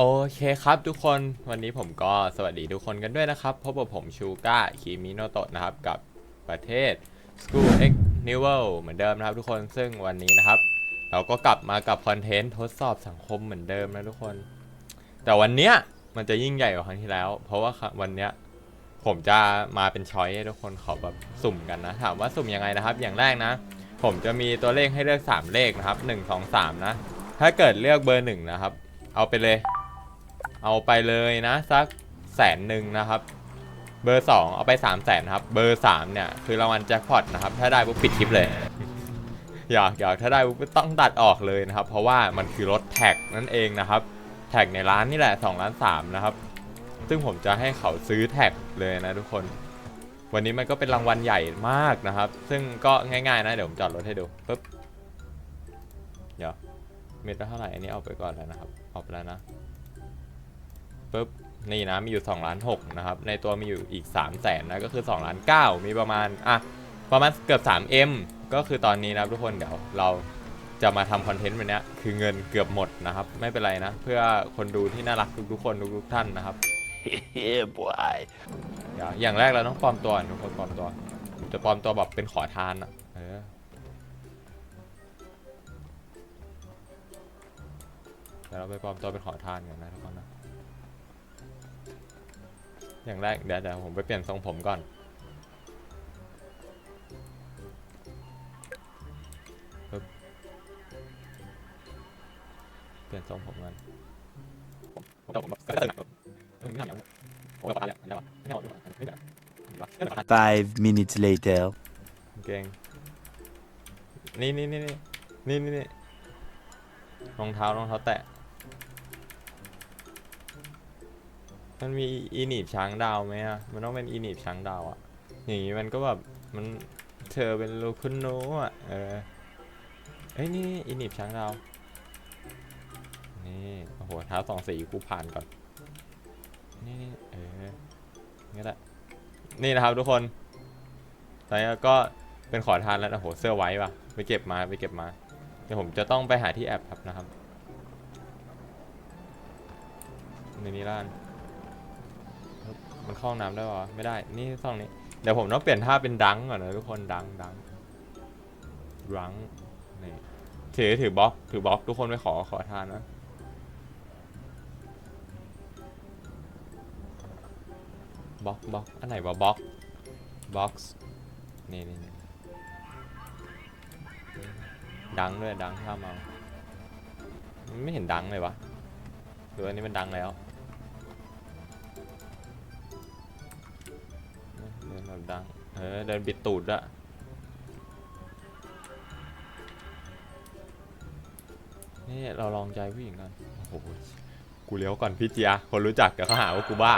โอเคครับทุกคนวันนี้ผมก็สวัสดีทุกคนกันด้วยนะครับพบกับผมชูก้าคิมิโนโตะนะครับกับประเทศ School X New World เหมือนเดิมนะครับทุกคนซึ่งวันนี้นะครับ เราก็กลับมากับคอนเทนต์ทดสอบสังคมเหมือนเดิมนะทุกคน แต่วันเนี้ยมันจะยิ่งใหญ่กว่าครั้งที่แล้ว เพราะว่าวันเนี้ยผมจะมาเป็นช้อยให้ทุกคนขาแบบสุ่มกันนะ ถามว่าสุ่มยังไงนะครับ อย่างแรกนะ ผมจะมีตัวเลขให้เลือก 3 เลขนะครับ 1 2 3 นะ ถ้าเกิดเลือกเบอร์หนึ่งนะครับเอาไปเลย เอาไปเลยนะ สักแสนหนึ่งนะครับ เบอร์ 2 เอาไป3 0 0แสนครับ เบอร์ 3 เนี่ย คือรางวัลแจ็คพอตนะครับ ถ้าได้ปุ๊บปิดคลิปเลย อยากอยากถ้าได้ปุ๊บต้องตัดออกเลยนะครับ เพราะว่ามันคือรถแท็กนั่นเองนะครับ แท็กในร้านนี่แหละ2ล้าน3นะครับ ซึ่งผมจะให้เขาซื้อแท็กเลยนะทุกคน วันนี้มันก็เป็นรางวัลใหญ่มากนะครับ ซึ่งก็ง่ายๆนะเดี๋ยวผมจอดรถให้ดูปุ๊บเดี๋ยวเม็ดละเท่าไหร่อันนี้เอาไปก่อนแล้วนะครับเอาไปแล้วนะ ปุ๊บนี่นะมีอยู่2ล้าน6นะครับในตัวมีอยู่อีก3 0 0แสนนะก็คือ2ล้าน9มีประมาณอะประมาณเกือบ 3M ก็คือตอนนี้นะครับทุกคนเดี๋ยวเราจะมาทำคอนเทนต์วันเนี้ยคือเงินเกือบหมดนะครับ ไม่เป็นไรนะ เพื่อคนดูที่น่ารักทุกๆคนทุกๆท่านนะครับ yeah, boy. เดี๋ยวอย่างแรกเราต้องปลอมตัวก่อนทุกคนปลอมตัวผมจะปลอมตัวแบบเป็นขอทานอะเออเดี๋ยวเราไปปลอมตัวเป็นขอทานกันนะทุกคนนะ อย่างแรกเดี๋ยวเดี๋ยวผมไปเปลี่ยนทรงผมก่อนปึ๊บเปลี่ยนทรงผมก่อนผมจะผมแบบก็จะแบบเออไม่ทำอย่างนั้นผมแบบอะไรอย่างเงี้ยไม่เอาดีกว่าไม่แบบไม่แบบ Five minutes later. เก่งนี่นี่นี่นี่นี่นี่นี่รองเท้ารองเท้าแตะ มันมีอีนีบช้างดาวไหมอะ มันต้องเป็นอีนีบช้างดาวอะ อย่างงี้มันก็แบบมันเธอเป็นลูกคุณโนอะ เออเอ้ยนี่อีหนีบช้างดาว นี่โอ้โหเท้าสองสีกูผ่านก่อน นี่เออนี่แหละ นี่นะครับทุกคนตอนนี้ก็เป็นขอทานแล้วนะโหเสื้อไว้ป่ะ ไปเก็บมาไปเก็บมา เดี๋ยวผมจะต้องไปหาที่แอปครับนะครับในนี้ล้าน มันเข้าห้องน้ำได้ปะวะไม่ได้ นี่ซ่องนี้ เดี๋ยวผมต้องเปลี่ยนท่าเป็นดังก่อนนะทุกคนดังดังดังนี่ถือถือบล็อก ถือบล็อกทุกคนไปขอขอทานนะบล็อกบล็อกอันไหนวะบล็อกบ็อกซ์นี่นี่นี่ดังด้วยดังถ้าเมาไม่เห็นดังเลยวะหรืออันนี้มันดังแล้ว เดินแบบดัง เออ เดินบิดตูดอะนี่เราลองใจผู้หญิงกันโอ้โห กูเลี้ยวก่อนพี่เจีย คนรู้จักเดี๋ยวเขาหาว่ากูบ้า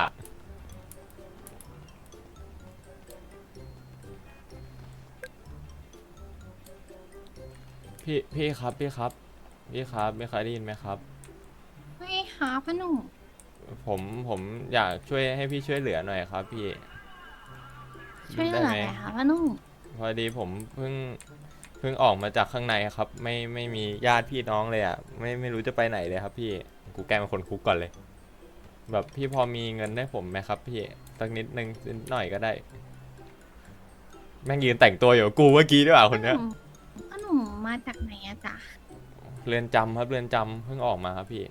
พี่ พี่ครับ พี่ครับ พี่ครับ ไม่เคยได้ยินไหมครับ ไม่ค่ะพ่อหนุ่มผม ผมอยากช่วยให้พี่ช่วยเหลือหน่อยครับพี่ ช่วยเหลือได้อะไหมไรคะพ่อหนุ่มพอดีผมเพิ่งเพิ่งออกมาจากข้างในครับ ไม่ไม่มีญาติพี่น้องเลยอะไม่ไม่รู้จะไปไหนเลยครับ พี่กูแกล้งเป็นคนคุกก่อนเลย แบบพี่พอมีเงินให้ผมไหมครับ พี่สักนิดนึงนิดหน่อยก็ได้ แม่งยืนแต่งตัวอยู่กับกูเมื่อกี้ด้วยอะคนเนี้ยพ่อหนุ่มมาจากไหนอะจ๊ะเรือนจำครับเรือนจำเพิ่งออกมาครับพี่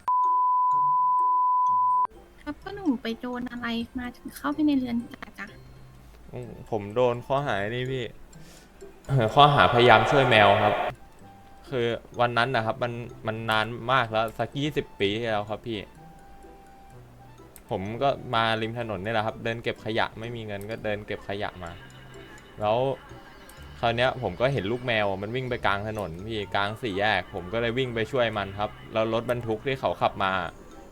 ครับพ่อหนุ่มไปโดนอะไรมาถึงเข้าไปในเรือนจำจ๊ะอืม ผมโดนข้อหานี่พี่ ข้อหาพยายามช่วยแมวครับ คือวันนั้นนะครับ มันมันนานมากแล้วสักยี่สิบปีที่แล้วครับพี่ ผมก็มาริมถนนนี่แหละครับ เดินเก็บขยะไม่มีเงินก็เดินเก็บขยะมา แล้วคราวนี้ยผมก็เห็นลูกแมวมันวิ่งไปกลางถนนพี่กลางสี่แยก ผมก็เลยวิ่งไปช่วยมันครับแล้วรถบรรทุกที่เขาขับมา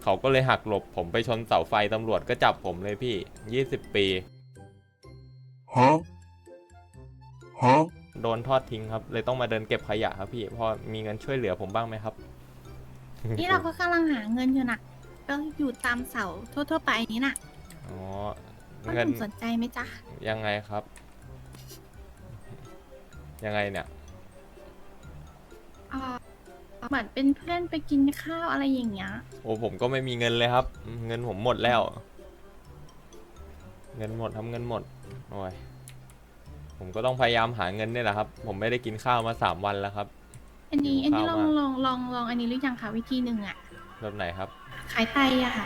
เขาก็เลยหักหลบ ผมไปชนเสาไฟตำรวจก็จับผมเลยพี่ยี่สิบปี Huh? Huh? โดนทอดทิ้งครับ เลยต้องมาเดินเก็บขยะครับพี่พอมีเงินช่วยเหลือผมบ้างไหมครับ นี่เราก็กำลังหาเงินอยู่นะก็อยู่ตามเสาทั่วๆไปนี้น่ะอ๋อพ่อหเงินนุ่มสนใจไหมจ๊ะ ยังไงครับ ยังไงเนี่ยอ่าเหมือนเป็นเพื่อนไปกินข้าวอะไรอย่างเงี้ย โอ้ผมก็ไม่มีเงินเลยครับ เงินผมหมดแล้ว เงินหมดทำเงินหมดโอ้ย ผมก็ต้องพยายามหาเงินนี่แหละครับ ผมไม่ได้กินข้าวมาสามวันแล้วครับ อันนี้อันนี้ลข้าอวงมากลองลองลองอันนี้หรือยังคะวิธีหนึ่งอะแบบไหนครับ ขายไตอะค่ะ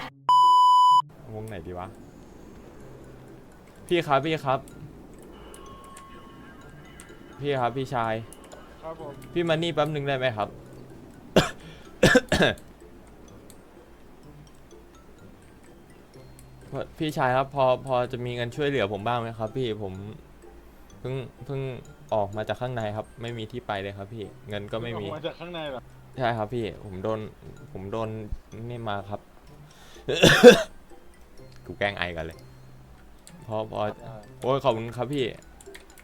วงไหนดีวะ พี่ครับพี่ครับ พี่ครับพี่ชาย ครับผมพี่มานี่แป๊บหนึ่งได้ไหมครับพอพี่ชายครับ พอพอจะมีเงินช่วยเหลือผมบ้างไหมครับ พี่ผม เพิ่งเพิ่งออกมาจากข้างในครับ ไม่มีที่ไปเลยครับพี่เงินก็ไม่มี ออกมาจากข้างในเหรอใช่ครับพี่ ผมโดน ผมโดนนี่มาครับ กูแกล้งไอกันเลย พอพอโอ้ยขอบคุณครับพี่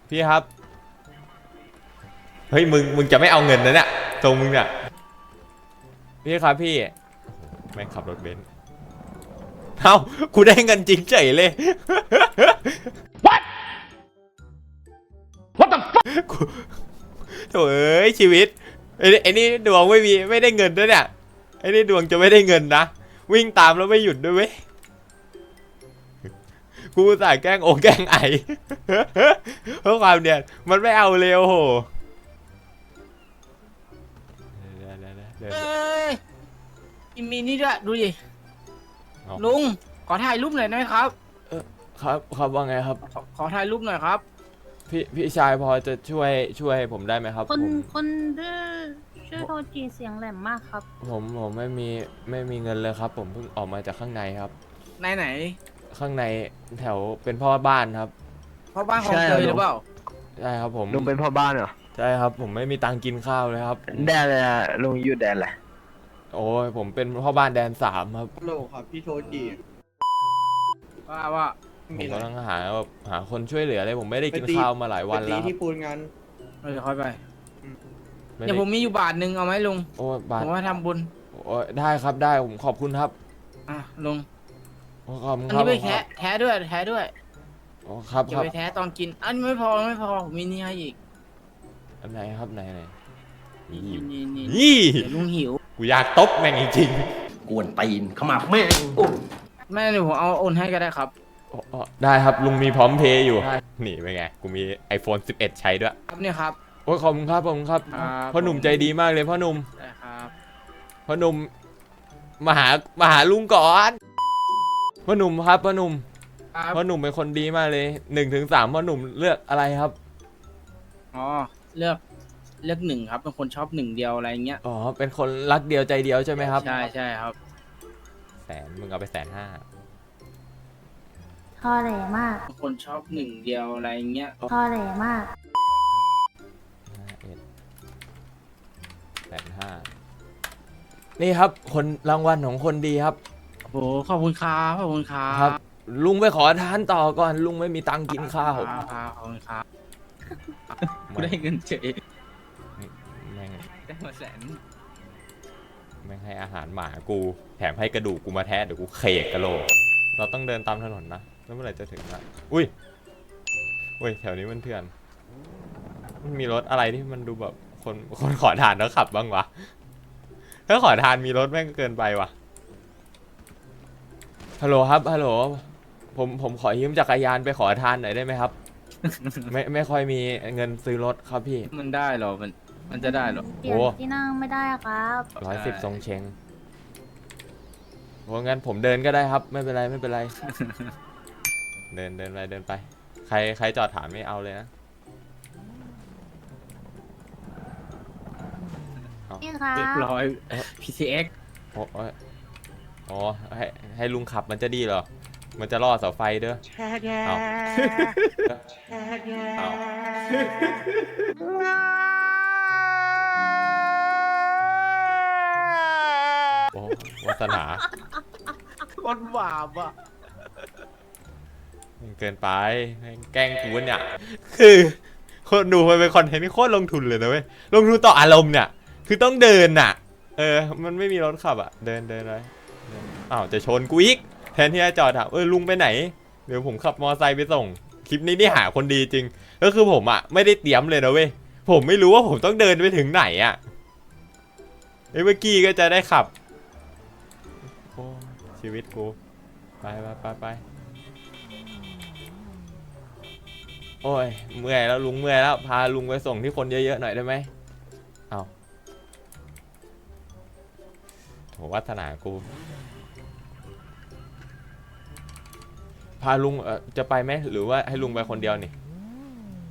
พี่ครับ เฮ้ยมึงมึงจะไม่เอาเงินนะเนี่ยตรงมึงเนี่ยพี่ครับพี่โอ้โหแม่งขับรถเบนซ์เอ้ากูได้เงินจริงเฉยเลย กูโถเอ้ยชีวิตไอ้นี่ไอ้นี่ดวงไม่มีไม่ได้เงินด้วยเนี่ยไอ้นี่ดวงจะไม่ได้เงินนะวิ่งตามแล้วไม่หยุดด้วยเว้ยกูสายแกล้งโอแกล้งไอเพื่อความเนี่ยมันไม่เอาเลยโอ้โหเอ้ยมีนี่ด้วยดูดิลุงขอถ่ายรูปหน่อยได้ไหมครับ ครับครับว่าไงครับ ขอถ่ายรูปหน่อยครับ พี่พี่ชายพอจะช่วยช่วยผมได้ไหมครับคนผมคนดื้อชื่อโทจิเสียงแหลมมากครับ ผมผมไม่มีไม่มีเงินเลยครับ ผมเพิ่งออกมาจากข้างในครับ ไหนไหนข้างในแถวเป็นพ่อบ้านครับพ่อบ้านของใช่เตเหรอยหรือเปล่า ใช่ครับผมลุงเป็นพ่อบ้านเหรอใช่ครับ ผมไม่มีตังค์กินข้าวเลยครับ แดนเลยอะลุงอยู่แดนแหละโอ้ยผมเป็นพ่อบ้านแดนสามครับ ฮัลโหลครับพี่โทจิว่าว่า ผมกำลังหาแบบหาคนช่วยเหลือเลยผมไม่ได้กินข้าวมาหลายวันแล้วครับที่ปูนงานเออค่อยไปไม่เดี๋ยได้วผมมีอยู่บาทหนึ่งเอาไหมลุง โอ้ยบาผทมว่าทำบุญ โอ้ยได้ครับได้ผมขอบคุณครับอะลุง โอ้ขอบคุณอันครับนี้ไปแท้แท้ด้วยแท้ด้วยโอ้ครับเก็คบรับไปแท้ตอนกิน อันนี้ไม่พอไม่พอผมมีนี่ให้อีกอันไหนครับไหนไหนนี่นี่นี่นี่นี่เดี๋ยวลุงหิว กูอยากตบแม่งจริงกวนตีนเข้ามาแม่งอุ๊ยแม่เดี๋ยวผมเอาโอนให้ก็ได้ครับ ๆโอ้โอ้ได้ครับลุงมีพร้อมเพย์อยู่ นี่เป็นไง กูมี iPhone 11 ใช้ด้วย ครับเนี่ยครับ โอ้ยขอบคุณครับขอบคุณครับครับ พ่อหนุ่มใจดีมากเลยพ่อหนุ่มได้ครับพ่อหนุ่มมาหามาหาลุงก่อนพ่อหนุ่มครับพ่อหนุ่มครับพ่อหนุ่มเป็นคนดีมากเลยหนึ่งถึงสามพ่อหนุ่มเลือกอะไรครับอ๋อเลือกเลือกหนึ่งครับเป็นคนชอบหนึ่งเดียวอะไรเงี้ยอ๋อเป็นคนรักเดียวใจเดียวใช่ไหมครับ ใช่ใช่ครับแสนมึงเอาไปแสนห้า ทอแหลมากเป็นคนชอบหนึ่งเดียวอะไรเงี้ยทอแหลมาก ห้าเอ็ดแสนห้านี่ครับคนรางวัลของคนดีครับ โอ้โหขอบคุณครับขอบคุณครับครับ ลุงไปขอทานต่อก่อน ลุงไม่มีตังค์กินข้าวครับครับขอบคุณครับแม่ได้งเงินเฉยแม่งได้มาแสนแม่งให้อาหารหมากู แถมให้กระดูกกูมาแทะเดี๋ยวกูเขกกะโหลกเราต้องเดินตามถนนนะ แล้วเมื่อไหร่จะถึงนะอุ้ย อุ้ย แถวนี้มันเถื่อน มันมีรถอะไรที่มันดูแบบคนคนขอทานแล้วขับบ้างวะ ถ้าขอทานมีรถแม่งเกินไปว่ะฮัลโหลครับ ฮัลโหล ผมผมขอยืมจักรยานไปขอทานหน่อยได้ไหมครับ ไม่ไม่ค่อยมีเงินซื้อรถครับพี่ มันได้เหรอ มัน มันจะได้เหรอ เปลี่ยนโอ้ที่นั่งไม่ได้ครับร้อยสิบใช่ทรงเชงโอ้งั้นผมเดินก็ได้ครับ ไม่เป็นไรไม่เป็นไร เดินเดินไปเดินไป ใครใครจอดถามไม่เอาเลยนะ นี่ครัเรียบบร้อย PTX โอ้โอ้ยอ๋อให้ให้ลุงขับมันจะดีเหรอ มันจะล่อเสาไฟเด้อ เอา เอา โอ้วาสนาคนบาปอะ เกินไปแกล้งกูเนี่ยคือคนดูมันเป็นคอนเทนต์ที่โคตรลงทุนเลยนะเว้ยลงทุนต่ออารมณ์เนี่ยคือต้องเดินน่ะ เออ มันไม่มีรถขับอะ เดินเดินไปเดินอ้าวจะชนกูอีกแทนที่จะจอดถามเออลุงไปไหน เดี๋ยวผมขับมอไซค์ไปส่ง คลิปนี้นี่หาคนดีจริง ก็คือผมอะไม่ได้เตรียมเลยนะเว้ย ผมไม่รู้ว่าผมต้องเดินไปถึงไหนอะเอ้เมื่อกี้ก็จะได้ขับ โอ้ชีวิตกู ไปไปไปไป โอ้ย เมื่อยแล้วลุงเมื่อยแล้ว พาลุงไปส่งที่คนเยอะๆหน่อยได้ไหมเอาโหวัฒนากู พาลุงเอ่อจะไปไหมหรือว่าให้ลุงไปคนเดียวนี่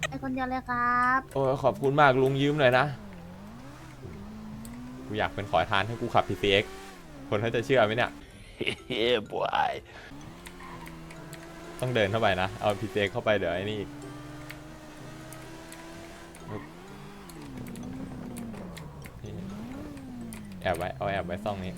ไปคนเดียวเลยครับ โอ้ยขอบคุณมากลุงยืมหน่อยนะ กูอยากเป็นขอทานให้กูขับ PCX คนเขาจะเชื่อไหมเนี่ย yeah, boy. ต้องเดินเข้าไปนะ เอา PCX เข้าไปเดี๋ยวไอ้นี่อีก อบไว้เอาแอบไว้ซ่องนี้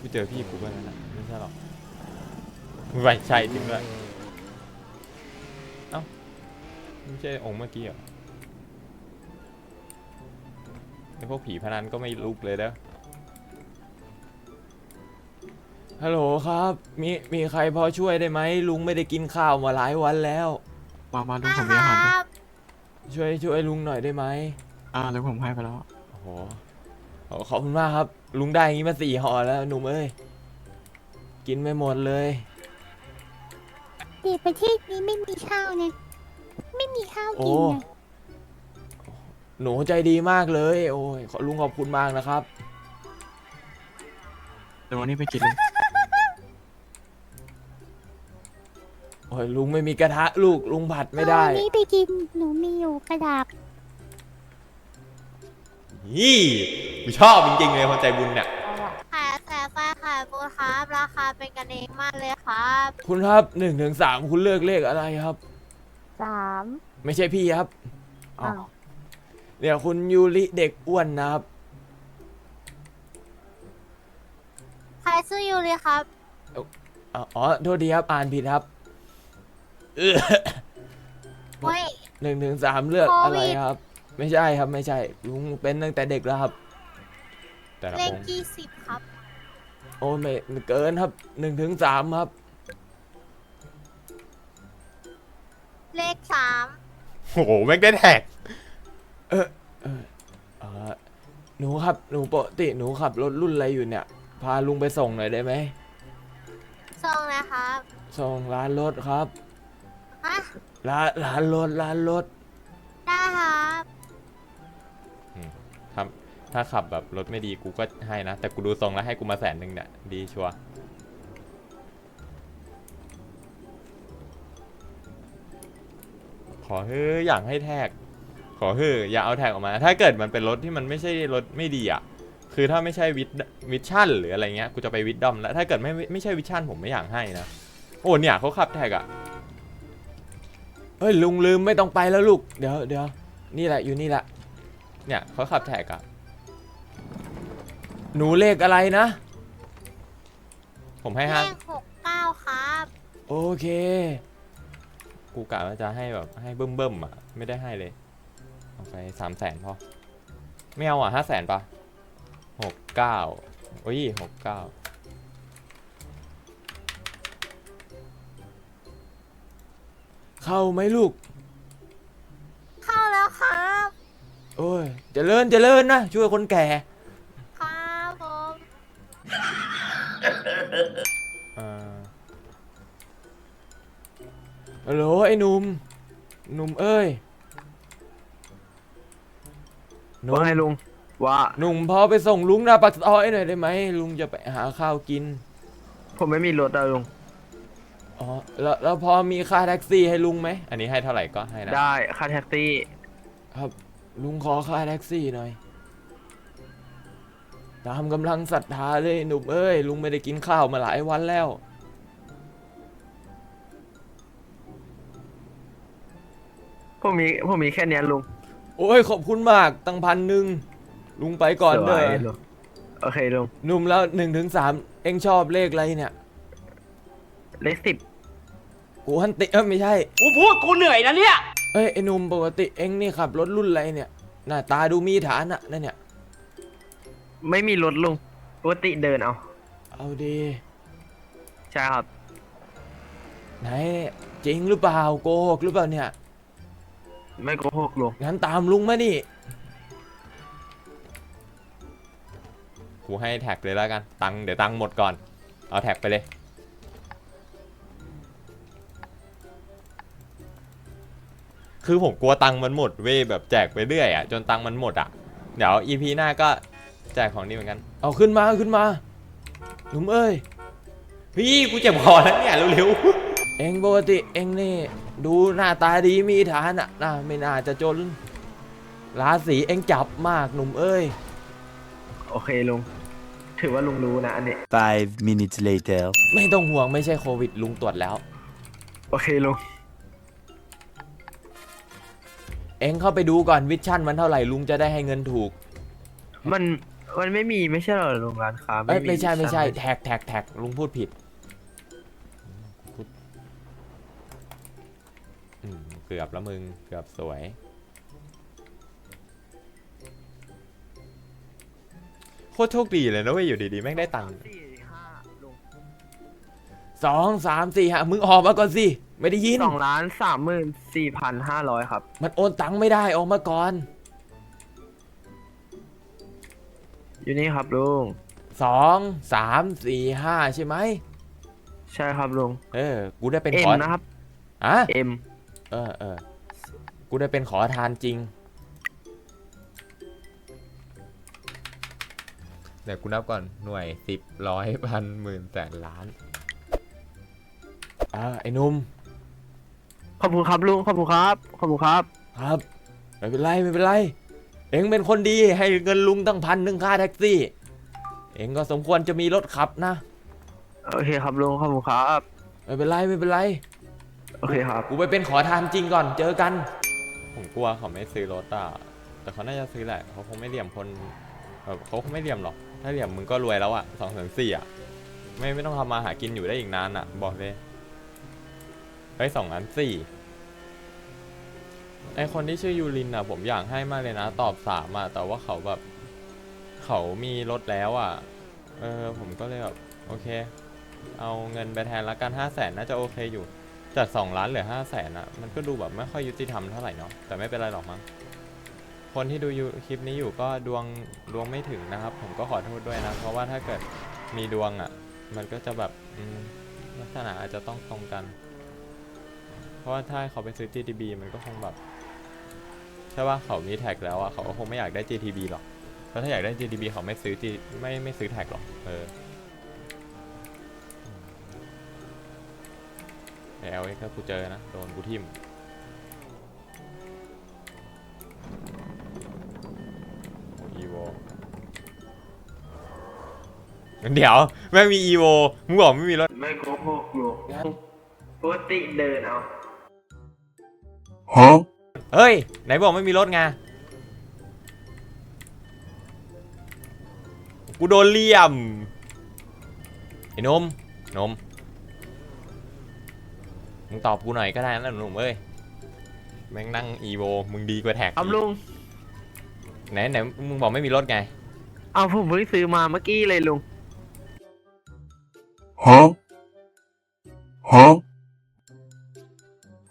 กูเจอพี่กูก็แล้วนะไม่ใช่หรอกไม่ใช่จริงด้วยเอ้าไม่ใช่องค์เมื่อกี้เหรอไอพวกผีพนันก็ไม่ลุกเลยเด้อ ฮัลโหลครับ มีมีใครพอช่วยได้ไหมลุงไม่ได้กินข้าวมาหลายวันแล้ว มามาลุงผมมีอาหารด้วยช่วยช่วยลุงหน่อยได้ไหมอ่าลุงผมให้ไปแล้วโอ้โหขอขอบคุณมากครับ ลุงได้อย่างงี้มาสี่ห่อแล้วหนุ่มเอ้ยกินไม่หมดเลยดีประเทศนี้ไม่มีข้าวนะไม่มีข้าวโอ้กินนะหนูใจดีมากเลย โอ้ยขอลุงขอบคุณมากนะครับเดี๋ยววันนี้ไปกินลุง อ้ยลุงไม่มีกระทะลูกลุงผัดไม่ได้ เอาอันนี้ไปกินหนูมีอยู่กระดาษยี่กูชอบจริงๆเลยคนใจบุญเนี่ยขายแสบไฟขายบูครับ ราคาเป็นกันเองมากเลยครับคุณครับหนึ่งถึงสามคุณเลือกเลขอะไรครับ สามไม่ใช่พี่ครับอ๋ออ้าวเนี่ยคุณยูริเด็กอ้วนนะครับ ใครซื้ออยู่เลยครับ อ๋ออ๋อโทษดีครับอ่านผิดครับ เออเฮ้ย หนึ่งถึงสามเลือกโควิด อะไรครับ ไม่ใช่ครับไม่ใช่ลุงเป็นตั้งแต่เด็กแล้วครับ แต่ละเลอขงค์ยี่สิบครับ โอ้ไม่ไม่เกินครับหนึ่งถึงสามครับ เลขสามโอ้โหแม่งได้แท็กเออเออเออหนูครับหนูปกติหนูขับรถรุ่นอะไรอยู่เนี่ย พาลุงไปส่งหน่อยได้ไหมซองนะครับ ส่งร้านรถครับ ฮะร้านร้านรถร้านรถได้ครับถ้าถ้าขับแบบรถไม่ดีกูก็ให้นะ แต่กูดูทรงแล้วให้กูมาแสนหนึ่งเนี่ยดีชัวร์ขอเฮ้ยอยากให้แท็ก ขอเฮ้ยอย่าเอาแท็กออกมา ถ้าเกิดมันเป็นรถที่มันไม่ใช่รถไม่ดีอะ คือถ้าไม่ใช่วิดวิชั่นหรืออะไรเงี้ย กูจะไปวิดดอมแล้ว ถ้าเกิดไม่ไม่ใช่วิชั่นผมไม่อยากให้นะ โอ้เนี่ยเขาขับแท็กอะเฮ้ยลุงลืมไม่ต้องไปแล้วลูก เดี๋ยวเดี๋ยวนี่แหละอยู่นี่แหละ เนี่ยเขาขับแท็กอะหนูเลขอะไรนะ ผมให้เลห้าขหกเก้าครับโอเค กูกะว่าจะให้แบบให้เบิ่มเบิ่มๆอะไม่ได้ให้เลย เอาไปสามแสนพอ ไม่เอาอะห้าแสนปะหกเก้าโอ้ยหกเก้า เข้าไหมลูก เข้าแล้วครับโอ้ยเจริญเจริญนะ ช่วยคนแก่ ครับผมเอ่อฮัลโหลไอ้หนุ่มหนุ่มเอ้ยหนุ่มว่าไงลุง ว่าหนุ่มพอไปส่งลุงหน้าปากซอยหน่อยได้ไหมลุงจะไปหาข้าวกิน ผมไม่มีรถอะลุง อ๋อแล้วแล้วพอมีค่าแท็กซี่ให้ลุงไหม อันนี้ให้เท่าไหร่ก็ให้นะ ได้ค่าแท็กซี่ ครับ ลุงขอค่าแท็กซี่หน่อย ตามกำลังศรัทธาเลยหนุ่มเอ้ย ลุงไม่ได้กินข้าวมาหลายวันแล้ว ผมมีผมมีแค่เนี้ยลุงโอ้ยขอบคุณมากตั้งพันหนึ่งลุงไปก่อนสเด้วยอลุงโอเคลุงหนุ่มแล้วหนึ่งถึงสามเอ็งชอบเลขอะไรเนี่ย เลขสิบกูฮันติเอ้ยไม่ใช่ กูพูดกูเหนื่อยนะเนี่ย เอ้ยไอ้หนุ่มปกติเอ็งนี่ขับรถรุ่นอะไรเนี่ยหน้าตาดูมีฐานะนั่นเนี่ย ไม่มีรถลุงปกติเดินเอา เอาดีใช่ครับ ไหนจริงหรือเปล่าโกหกหรือเปล่าเนี่ย ไม่โกหกลุงงั้นตามลุงมานี่กูให้แท็กเลยแล้วกัน ตังค์เดี๋ยวตังค์หมดก่อน เอาแท็กไปเลย คือผมกลัวตังค์มันหมดเว้ยแบบแจกไปเรื่อยอะจนตังค์มันหมดอะ เดี๋ยวอีพีหน้าก็แจกของดีเหมือนกัน เอาขึ้นมาขึ้นมาลุงเอ้ยพี่กูเจ็บคอแล้วเนี่ยเร็วๆเองปกติเองนี่ ดูหน้าตาดีมีฐานะนะไม่น่าจะจนราศีเองจับมากหนุ่มเอ้ย โอเคลุง ถือว่าลุงรู้นะอันนี้ Five minutes later. ไม่ต้องห่วงไม่ใช่โควิดลุงตรวจแล้ว โอเคลุง เองเข้าไปดูก่อนวิชั่นมันเท่าไหร่ลุงจะได้ให้เงินถูก มันมันไม่มีไม่ใช่เหรอลุงร้านค้าเอ้ยไม่ใช่ไม่ใช่วิชั่นแท็กแท็กแท็กลุงพูดผิดอืมเกือบแล้วมึงเกือบสวย โคตรโชคดีเลยนะเว้ยอยู่ดีๆแม่งได้ตังค์สี่ห้าลุงสองสามสี่ห้ามึงออกมาก่อนสิ ไม่ได้ยิน สองล้านสามหมื่นสี่พันห้าร้อยครับ มันโอนตังค์ไม่ได้ออกมาก่อนอยู่นี่ครับลุง สองสามสี่ห้าใช่ไหมใช่ครับลุง เออ กูได้เป็นเอ็ขมอนะครับ อะเอ็ม เออเออกูได้เป็นขอทานจริงเดี๋ยวกูนับก่อนหน่วยสิบร้อยพันหมื่นแสนล้านอ่าไอ้หนุ่ม ขอบคุณครับลุงขอบคุณครับขอบคุณครับ ครับไม่เป็นไรไม่เป็นไร เอ็งเป็นคนดีให้เงินลุงตั้งพันหนึ่งค่าแท็กซี่ เอ็งก็สมควรจะมีรถขับนะโอเคครับลุงขอบคุณครับ ไม่เป็นไรไม่เป็นไร โอเคครับ กูไปเป็นขอทานจริงก่อนเจอกัน ผมกลัวเขาไม่ซื้อรถอะแต่เขาน่าจะซื้อแหละเขาคงไม่เหลี่ยมคนแบบเขาคงไม่เหลี่ยมหรอก ถ้าเหลี่ยมมึงก็รวยแล้วอะสองแสนสี่อะไม่ไม่ต้องทำมาหากินอยู่ได้อีกนานอะ บอกเลย ไอ้สองล้านสี่ไอคนที่ชื่อยูรินอะ ผมอยากให้มากเลยนะ ตอบสามอะ แต่ว่าเขาแบบ เขามีรถแล้วอะ เออ ผมก็เลยแบบ โอเค เอาเงินไปแทนละกันห้าแสนน่าจะโอเคอยู่จากสองล้านเหลือห้าแสนอะมันก็ดูแบบไม่ค่อยยุติธรรมเท่าไหร่เนาะแต่ไม่เป็นไรหรอกมั้งคนที่ดูคลิปนี้อยู่ก็ดวงดวงไม่ถึงนะครับ ผมก็ขอโทษด้วยนะ เพราะว่าถ้าเกิดมีดวงอะมันก็จะแบบลักษณะอาจจะต้องตรงกัน เพราะว่าถ้าเขาไปซื้อ GTB มันก็คงแบบใช่ว่าเขามีแท็กแล้วอะเขาก็คงไม่อยากได้ GTB หรอกเพราะถ้าอยากได้ GTB เขาไม่ซื้อ G ไม่ไม่ซื้อแท็กหรอกเออแต่เอลถ้ากูเจอนะโดนกูทิ่มอีโวเดี๋ยวแม่งมีอีโวมึงบอกไม่มีรถไม่โกหกลุงปกติเดินเอา Huh? เฮ้ย ไหนบอกไม่มีรถไง กูโดนเหลี่ยม ไอ้นม นม มึงตอบกูหน่อยก็ได้นะหนุ่มเอ้ย แม่งนั่งอีโว มึงดีกว่าแท็กครับลุง ไหนไหนมึงบอกไม่มีรถไง เอาผมเพิ่งซื้อมาเมื่อกี้เลยลุง Huh? Huh?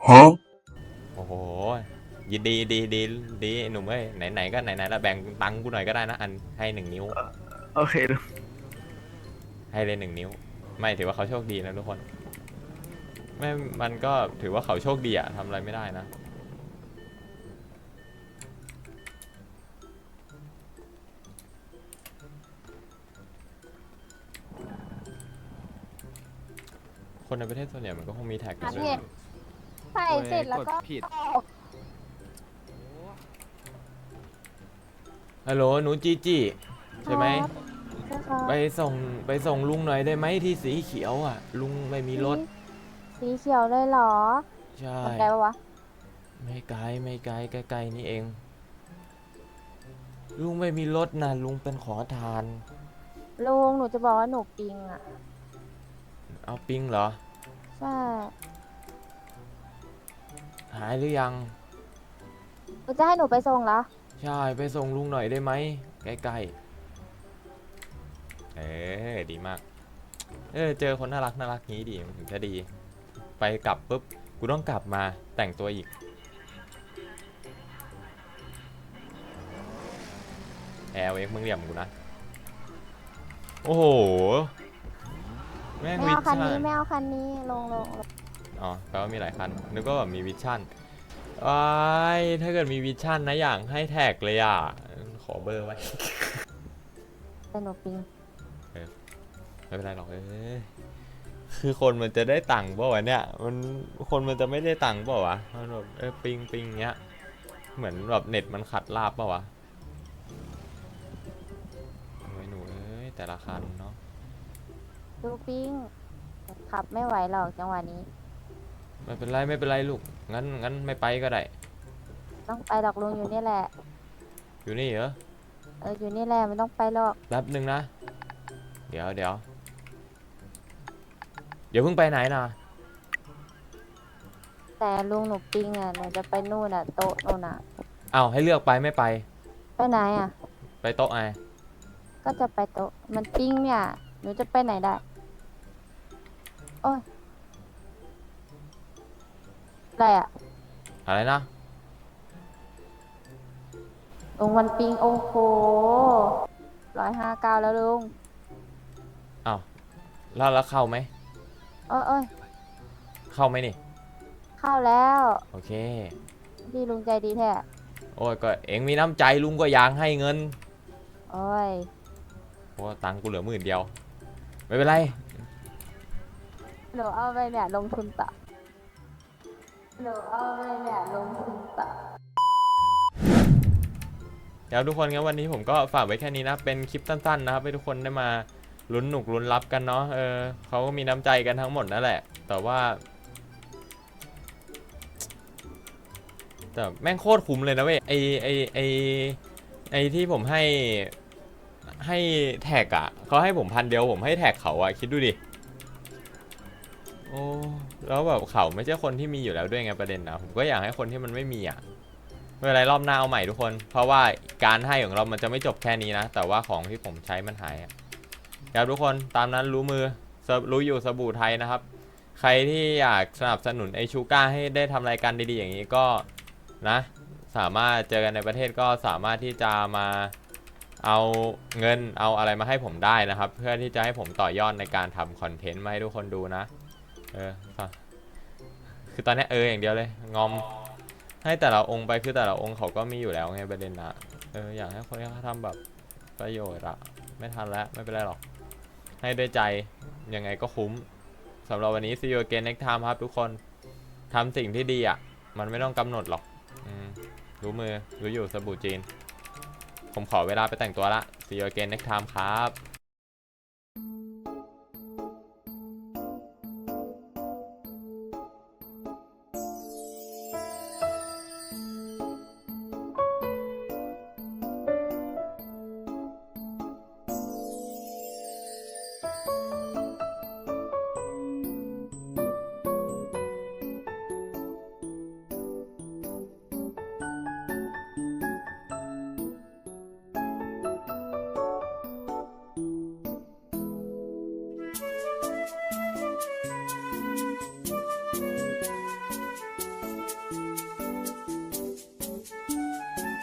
Huh? โอ้โหยินดีดีดีดีไอ้หนุ่มเอ้ยไหนไหนก็ไหนไหนแล้วแบ่งตังค์กูหน่อยก็ได้นะอันให้หนึ่งนิ้ว โอเคลุงให้เลยหนึ่งนิ้ว ไม่ถือว่าเขาโชคดีนะทุกคนไม่มันก็ถือว่าเขาโชคดีอะทำอะไรไม่ได้นะ คนในประเทศส่วนใหญ่มันก็คงมีแท็กกันด้วย ใส่เสร็จแล้วก็ฮัลโหลหนูจีจีใช่ไหมไปส่งไปส่งลุงหน่อยได้ไหมที่สีเขียวอะ ลุงไม่มีรถ สีเขียวเลยเหรอ ใช่มันไกลปะวะไม่ไกลไม่ไกลใกล้ๆนี่เอง ลุงไม่มีรถนะลุงเป็นขอทาน ลุงหนูจะบอกว่าหนูปิงอะ เอาปิงเหรอ ใช่ หายหรือยัง หนูจะให้หนูไปส่งเหรอ ใช่ไปส่งลุงหน่อยได้ไหมใกล้ๆเออดีมาก เออเจอคนน่ารักน่ารักงี้ดีมันถึงจะดี ไปกลับปุ๊บกูต้องกลับมาแต่งตัวอีก แอลเอ็กมึงเหลี่ยมกูนะ โอ้โห แม่งไม่วิเอาคันชั่นี้นไม่เอาคันนี้ลงลงลง อ๋อแปลว่ามีหลายคันนึกว่าแบบมีวิชั่นว้ายถ้าเกิดมีวิชั่นนะอย่างให้แท็กเลยอะ ขอเบอร์ไว้เป็นหนูปิงไม่เป็นไรหรอกเอ้ยคือคนมันจะได้ตังค์เปล่าวะเนี่ยมันคนมันจะไม่ได้ตังค์เปล่าวะมันแบบเออปิงปิงเงี้ยเหมือนแบบเน็ตมันขัดลาบเปล่าวะโอ้ยหนูเอ้ยแต่ละคันเนาะ ดูปิงขับไม่ไหวหรอกจังหวะนี้ ไม่เป็นไรไม่เป็นไรลูก งั้นงั้นไม่ไปก็ได้ ต้องไปหรอกลุงอยู่นี่แหละ อยู่นี่เหรอ เอออยู่นี่แหละไม่ต้องไปหรอกแป๊บหนึ่งนะ เดี๋ยวเดี๋ยวเดี๋ยวเพิ่งไปไหนนะแต่ลุงหนูปิงอะหนูจะไปนู่นอะโต๊ะนู่นอะอ้าวให้เลือกไปไม่ไป ไปไหนอะ ไปโต๊ะไอก็จะไปโต๊ะมันปิงเนี่ยหนูจะไปไหนได้โอ้ย อะไรอะอะไรนะ ลุงมันปิงโอ้โหร้อยห้าเก้าแล้วลุง อ้าวแล้วแล้วเข้าไหมโอ้ยโอ้ยเข้าไหมนี่ เข้าแล้ว โอเค พี่ลุงใจดีแท้ โอ้ยก็เอ็งมีน้ำใจลุงก็อยากให้เงิน โอ้ย เพราะว่าตังค์กูเหลือหมื่นเดียว ไม่เป็นไร หนูเอาไปเนี่ยลงทุนต่อ หนูเอาไปเนี่ยลงทุนต่อเดี๋ยวทุกคนงั้นวันนี้ผมก็ฝากไว้แค่นี้นะเป็นคลิปสั้นๆนะครับให้ทุกคนได้มาลุ้นหนุกลุ้นรับกันเนาะเออเขาก็มีน้ำใจกันทั้งหมดนั่นแหละ แต่ว่า แต่แม่งโคตรคุ้มเลยนะเว้ยไอไอไอไอที่ผมให้ให้แท็กอะเขาให้ผมพันเดียวผมให้แท็กเขาอะคิดดูดิโอ้ แล้วแบบเขาไม่ใช่คนที่มีอยู่แล้วด้วยไงประเด็นนะผมก็อยากให้คนที่มันไม่มีอะไม่เป็นไรรอบหน้าเอาใหม่ทุกคน เพราะว่าการให้ของเรามันจะไม่จบแค่นี้นะ แต่ว่าของที่ผมใช้มันหายอะครับทุกคนตามนั้นรู้มือรู้อยู่สบู่ไทยนะครับ ใครที่อยากสนับสนุนไอชูก้าให้ได้ทำรายการดีๆอย่างนี้ก็นะ สามารถเจอกันในประเทศก็สามารถที่จะมาเอาเงินเอาอะไรมาให้ผมได้นะครับ เพื่อที่จะให้ผมต่อยอดในการทำคอนเทนต์มาให้ทุกคนดูนะ เออคือตอนนี้เอออย่างเดียวเลย งอม ให้แต่ละองค์ไปคือแต่ละองค์เขาก็มีอยู่แล้วไงประเด็นนะเอออยากให้คนที่เขาทำแบบประโยชน์อะไม่ทันแล้วไม่เป็นไรหรอก ให้ด้วยใจยังไงก็คุ้มสำหรับวันนี้ see you again next time ครับทุกคนทำสิ่งที่ดีอะมันไม่ต้องกำหนดหรอกอรู้มือรู้อยู่สบู่จีน ผมขอเวลาไปแต่งตัวละ see you again next time ครับ